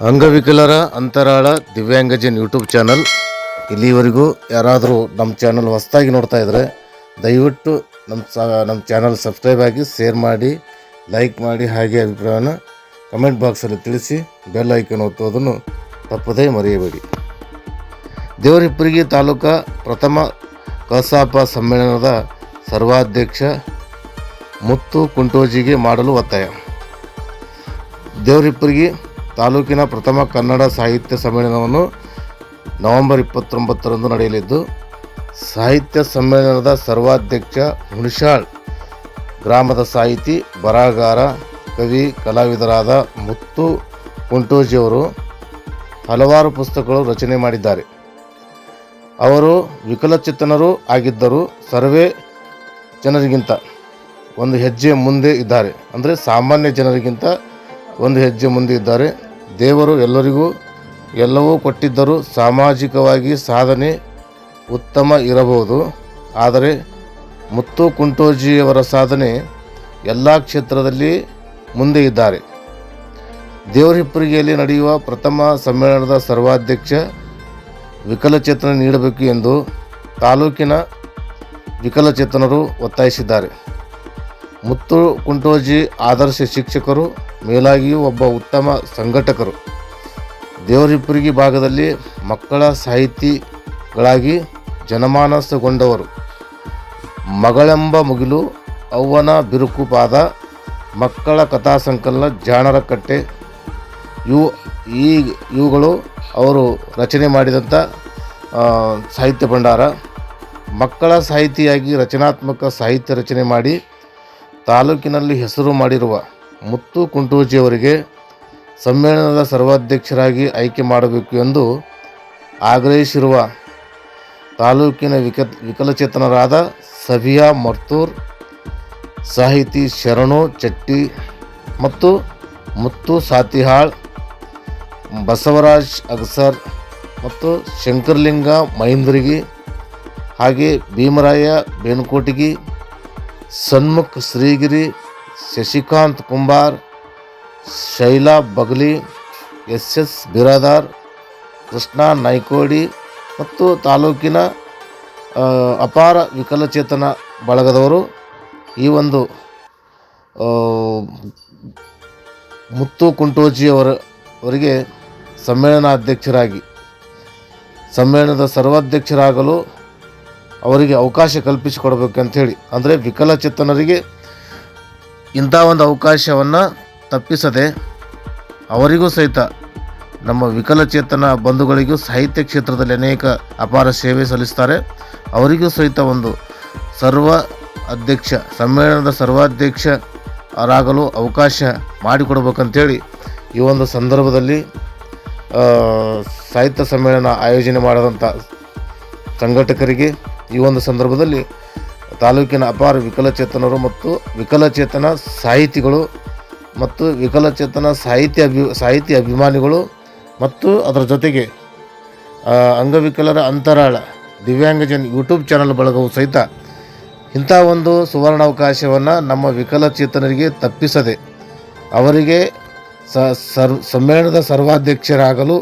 ಅಂಗವಿಕಲರ ಅಂತರಾಳ ದಿವ್ಯಾಂಗಜನ್ YouTube channel. ಇಲ್ಲಿವರೆಗೂ ಯಾರಾದರೂ ನಮ್ಮ ಚಾನಲ್ ಹೊಸದಾಗಿ ನೋಡ್ತಾ ಇದ್ದರೆ ದಯವಿಟ್ಟು ನಮ್ಮ ಸ, ನಮ್ಮ ಚಾನಲ್ ಸಬ್ಸ್ಕ್ರೈಬ್ ಆಗಿ ಶೇರ್ ಮಾಡಿ, ಲೈಕ್ ಮಾಡಿ ಹಾಗೆ ಅಭಿಪ್ರಾಯನ ಕಮೆಂಟ್ ಬಾಕ್ಸಲ್ಲಿ ತಿಳಿಸಿ, ಬೆಲ್ ಐಕನ್ ಒತ್ತುವುದನ್ನು ತಪ್ಪದೇ ಮರೆಯಬೇಡಿ. ದೇವರಿಪ್ಪರಿಗೆ ತಾಲೂಕಾ ಪ್ರಥಮ ಕಸಾಪ ಸಮ್ಮೇಳನದ ಸರ್ವಾಧ್ಯಕ್ಷ ಮುತ್ತು ಕುಂಟೋಜಿಗೆ ಮಾಡಲು ಒತ್ತಾಯ. ದೇವರಿಪ್ಪರಿಗೆ ತಾಲೂಕಿನ ಪ್ರಥಮ ಕನ್ನಡ ಸಾಹಿತ್ಯ ಸಮ್ಮೇಳನವನ್ನು ನವೆಂಬರ್ ಇಪ್ಪತ್ತೊಂಬತ್ತರಂದು ನಡೆಯಲಿದ್ದು, ಸಾಹಿತ್ಯ ಸಮ್ಮೇಳನದ ಸರ್ವಾಧ್ಯಕ್ಷ ಹುಣಸಾಳ್, ಗ್ರಾಮದ ಸಾಹಿತಿ, ಬರಹಗಾರ, ಕವಿ, ಕಲಾವಿದರಾದ ಮುತ್ತು ಕುಂಟೋಜಿಯವರು ಹಲವಾರು ಪುಸ್ತಕಗಳು ರಚನೆ ಮಾಡಿದ್ದಾರೆ. ಅವರು ವಿಕಲಚೇತನರು ಆಗಿದ್ದರು ಸರ್ವೇ ಜನರಿಗಿಂತ ಒಂದು ಹೆಜ್ಜೆ ಮುಂದೆ ಇದ್ದಾರೆ. ಅಂದರೆ ಸಾಮಾನ್ಯ ಜನರಿಗಿಂತ ಒಂದು ಹೆಜ್ಜೆ ಮುಂದೆ ಇದ್ದಾರೆ. ದೇವರು ಎಲ್ಲರಿಗೂ ಎಲ್ಲವೂ ಕೊಟ್ಟಿದ್ದರೂ ಸಾಮಾಜಿಕವಾಗಿ ಸಾಧನೆ ಉತ್ತಮ ಇರಬಹುದು. ಆದರೆ ಮುತ್ತು ಕುಂಟೋಜಿಯವರ ಸಾಧನೆ ಎಲ್ಲ ಕ್ಷೇತ್ರದಲ್ಲಿ ಮುಂದೆ ಇದ್ದಾರೆ. ದೇವರಿಪ್ಪರಿಗೆಯಲ್ಲಿ ನಡೆಯುವ ಪ್ರಥಮ ಸಮ್ಮೇಳನದ ಸರ್ವಾಧ್ಯಕ್ಷ ವಿಕಲಚೇತನ ನೀಡಬೇಕು ಎಂದು ತಾಲೂಕಿನ ವಿಕಲಚೇತನರು ಒತ್ತಾಯಿಸಿದ್ದಾರೆ. ಮುತ್ತು ಕುಂಟೋಜಿ ಆದರ್ಶ ಶಿಕ್ಷಕರು ಮೇಲಾಗಿಯೂ ಒಬ್ಬ ಉತ್ತಮ ಸಂಘಟಕರು. ದೇವರಿಪುರಿಗಿ ಭಾಗದಲ್ಲಿ ಮಕ್ಕಳ ಸಾಹಿತಿಗಳಾಗಿ ಜನಮಾನಸಗೊಂಡವರು. ಮಗಳೆಂಬ ಮುಗಿಲು ಅವ್ವನ ಬಿರುಕು ಪಾದ ಮಕ್ಕಳ ಕಥಾ ಸಂಕಲನ ಜಾಣರ ಕಟ್ಟೆ ಇವು ಈ ಇವುಗಳು ಅವರು ರಚನೆ ಮಾಡಿದಂಥ ಸಾಹಿತ್ಯ ಭಂಡಾರ. ಮಕ್ಕಳ ಸಾಹಿತಿಯಾಗಿ ರಚನಾತ್ಮಕ ಸಾಹಿತ್ಯ ರಚನೆ ಮಾಡಿ ತಾಲೂಕಿನಲ್ಲಿ ಹೆಸರು ಮಾಡಿರುವ ಮುತ್ತು ಕುಂಟೋಜಿಯವರಿಗೆ ಸಮ್ಮೇಳನದ ಸರ್ವಾಧ್ಯಕ್ಷರಾಗಿ ಆಯ್ಕೆ ಮಾಡಬೇಕು ಎಂದು ಆಗ್ರಹಿಸಿರುವ ತಾಲೂಕಿನ ವಿಕ ವಿಕಲಚೇತನರಾದ ಸಭಿಯಾ ಮರ್ತೂರ್, ಸಾಹಿತಿ ಶರಣು ಚಟ್ಟಿ ಮತ್ತು ಮುತ್ತು ಸಾತಿಹಾಳ್, ಬಸವರಾಜ್ ಅಗಸರ್ ಮತ್ತು ಶಂಕರಲಿಂಗ ಮಹೇಂದ್ರಗಿ ಹಾಗೆ ಭೀಮರಾಯ ಬೇನ್ಕೋಟಿಗಿ, ಸನ್ಮುಖ್ ಶ್ರೀಗಿರಿ ಶಶಿಕಾಂತ್ ಕುಂಬಾರ್, ಶೈಲಾ ಬಗ್ಲಿ ಎಸ್ ಎಸ್ ಬಿರಾದಾರ್, ಕೃಷ್ಣ ನಾಯ್ಕೋಡಿ ಮತ್ತು ತಾಲೂಕಿನ ಅಪಾರ ವಿಕಲಚೇತನ ಬಳಗದವರು ಈ ಒಂದು ಮುತ್ತು ಕುಂಟೋಜಿಯವರ ಅವರಿಗೆ ಸಮ್ಮೇಳನಾಧ್ಯಕ್ಷರಾಗಿ, ಸಮ್ಮೇಳನದ ಸರ್ವಾಧ್ಯಕ್ಷರಾಗಲು ಅವರಿಗೆ ಅವಕಾಶ ಕಲ್ಪಿಸಿಕೊಡಬೇಕಂಥೇಳಿ ಅಂದರೆ ವಿಕಲಚೇತನರಿಗೆ ಇಂಥ ಒಂದು ಅವಕಾಶವನ್ನು ತಪ್ಪಿಸದೆ ಅವರಿಗೂ ಸಹಿತ ನಮ್ಮ ವಿಕಲಚೇತನ ಬಂಧುಗಳಿಗೂ ಸಾಹಿತ್ಯ ಕ್ಷೇತ್ರದಲ್ಲಿ ಅನೇಕ ಅಪಾರ ಸೇವೆ ಸಲ್ಲಿಸ್ತಾರೆ. ಅವರಿಗೂ ಸಹಿತ ಒಂದು ಸರ್ವ ಅಧ್ಯಕ್ಷ, ಸಮ್ಮೇಳನದ ಸರ್ವಾಧ್ಯಕ್ಷರಾಗಲು ಅವಕಾಶ ಮಾಡಿಕೊಡ್ಬೇಕಂತೇಳಿ ಈ ಒಂದು ಸಂದರ್ಭದಲ್ಲಿ ಸಾಹಿತ್ಯ ಸಮ್ಮೇಳನ ಆಯೋಜನೆ ಮಾಡಿದಂಥ ಸಂಘಟಕರಿಗೆ ಈ ಒಂದು ಸಂದರ್ಭದಲ್ಲಿ ತಾಲೂಕಿನ ಅಪಾರ ವಿಕಲಚೇತನರು ಮತ್ತು ವಿಕಲಚೇತನ ಸಾಹಿತಿಗಳು ಮತ್ತು ವಿಕಲಚೇತನ ಸಾಹಿತ್ಯ ಅಭಿ, ಸಾಹಿತ್ಯ ಅಭಿಮಾನಿಗಳು ಮತ್ತು ಅದರ ಜೊತೆಗೆ ಅಂಗವಿಕಲರ ಅಂತರಾಳ ದಿವ್ಯಾಂಗಜನ್ ಯೂಟ್ಯೂಬ್ ಚಾನಲ್ ಬಳಗವು ಸಹಿತ ಇಂಥ ಒಂದು ಸುವರ್ಣಾವಕಾಶವನ್ನು ನಮ್ಮ ವಿಕಲಚೇತನರಿಗೆ ತಪ್ಪಿಸದೆ ಅವರಿಗೆ ಸರ್, ಸಮ್ಮೇಳನದ ಸರ್ವಾಧ್ಯಕ್ಷರಾಗಲು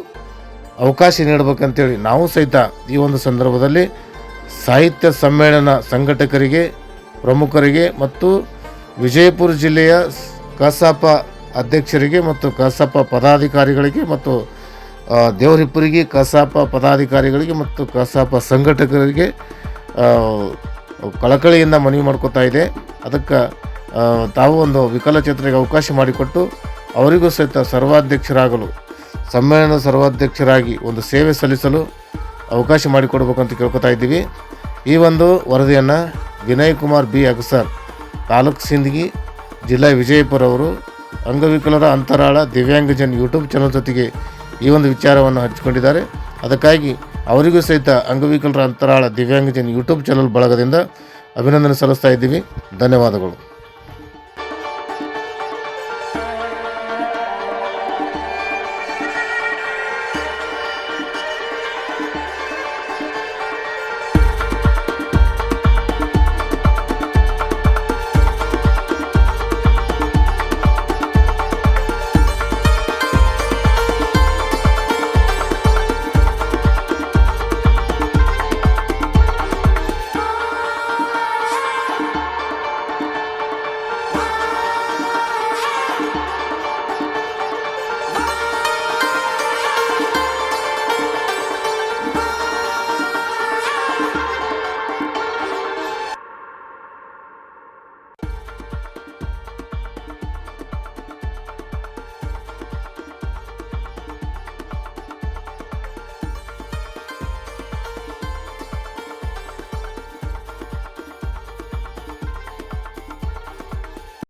ಅವಕಾಶ ನೀಡಬೇಕಂತೇಳಿ ನಾವು ಸಹಿತ ಈ ಒಂದು ಸಂದರ್ಭದಲ್ಲಿ ಸಾಹಿತ್ಯ ಸಮ್ಮೇಳನ ಸಂಘಟಕರಿಗೆ, ಪ್ರಮುಖರಿಗೆ ಮತ್ತು ವಿಜಯಪುರ ಜಿಲ್ಲೆಯ ಕಸಾಪ ಅಧ್ಯಕ್ಷರಿಗೆ ಮತ್ತು ಕಸಾಪ ಪದಾಧಿಕಾರಿಗಳಿಗೆ ಮತ್ತು ದೇವರಿಪುರಿಗೆ ಕಸಾಪ ಪದಾಧಿಕಾರಿಗಳಿಗೆ ಮತ್ತು ಕಸಾಪ ಸಂಘಟಕರಿಗೆ ಕಳಕಳಿಯಿಂದ ಮನವಿ ಮಾಡ್ಕೋತಾ ಇದೆ. ಅದಕ್ಕೆ ತಾವು ಒಂದು ವಿಕಲಚೇತರಿಗೆ ಅವಕಾಶ ಮಾಡಿಕೊಟ್ಟು ಅವರಿಗೂ ಸಹಿತ ಸರ್ವಾಧ್ಯಕ್ಷರಾಗಲು ಸಮ್ಮೇಳನ ಸರ್ವಾಧ್ಯಕ್ಷರಾಗಿ ಒಂದು ಸೇವೆ ಸಲ್ಲಿಸಲು ಅವಕಾಶ ಮಾಡಿಕೊಡ್ಬೇಕಂತ ಕೇಳ್ಕೊತಾ ಇದ್ದೀವಿ. ಈ ಒಂದು ವರದಿಯನ್ನು ವಿನಯ್ ಕುಮಾರ್ ಬಿ ಅಗಸರ್, ತಾಲೂಕು ಸಿಂದಗಿ, ಜಿಲ್ಲಾ ವಿಜಯಪುರ ಅವರು ಅಂಗವಿಕಲರ ಅಂತರಾಳ ದಿವ್ಯಾಂಗಜನ್ ಯೂಟ್ಯೂಬ್ ಚಾನಲ್ ಜೊತೆಗೆ ಈ ಒಂದು ವಿಚಾರವನ್ನು ಹಂಚಿಕೊಂಡಿದ್ದಾರೆ. ಅದಕ್ಕಾಗಿ ಅವರಿಗೂ ಸಹಿತ ಅಂಗವಿಕಲರ ಅಂತರಾಳ ದಿವ್ಯಾಂಗಜನ್ ಯೂಟ್ಯೂಬ್ ಚಾನಲ್ ಬಳಗದಿಂದ ಅಭಿನಂದನೆ ಸಲ್ಲಿಸ್ತಾ ಇದ್ದೀವಿ. ಧನ್ಯವಾದಗಳು.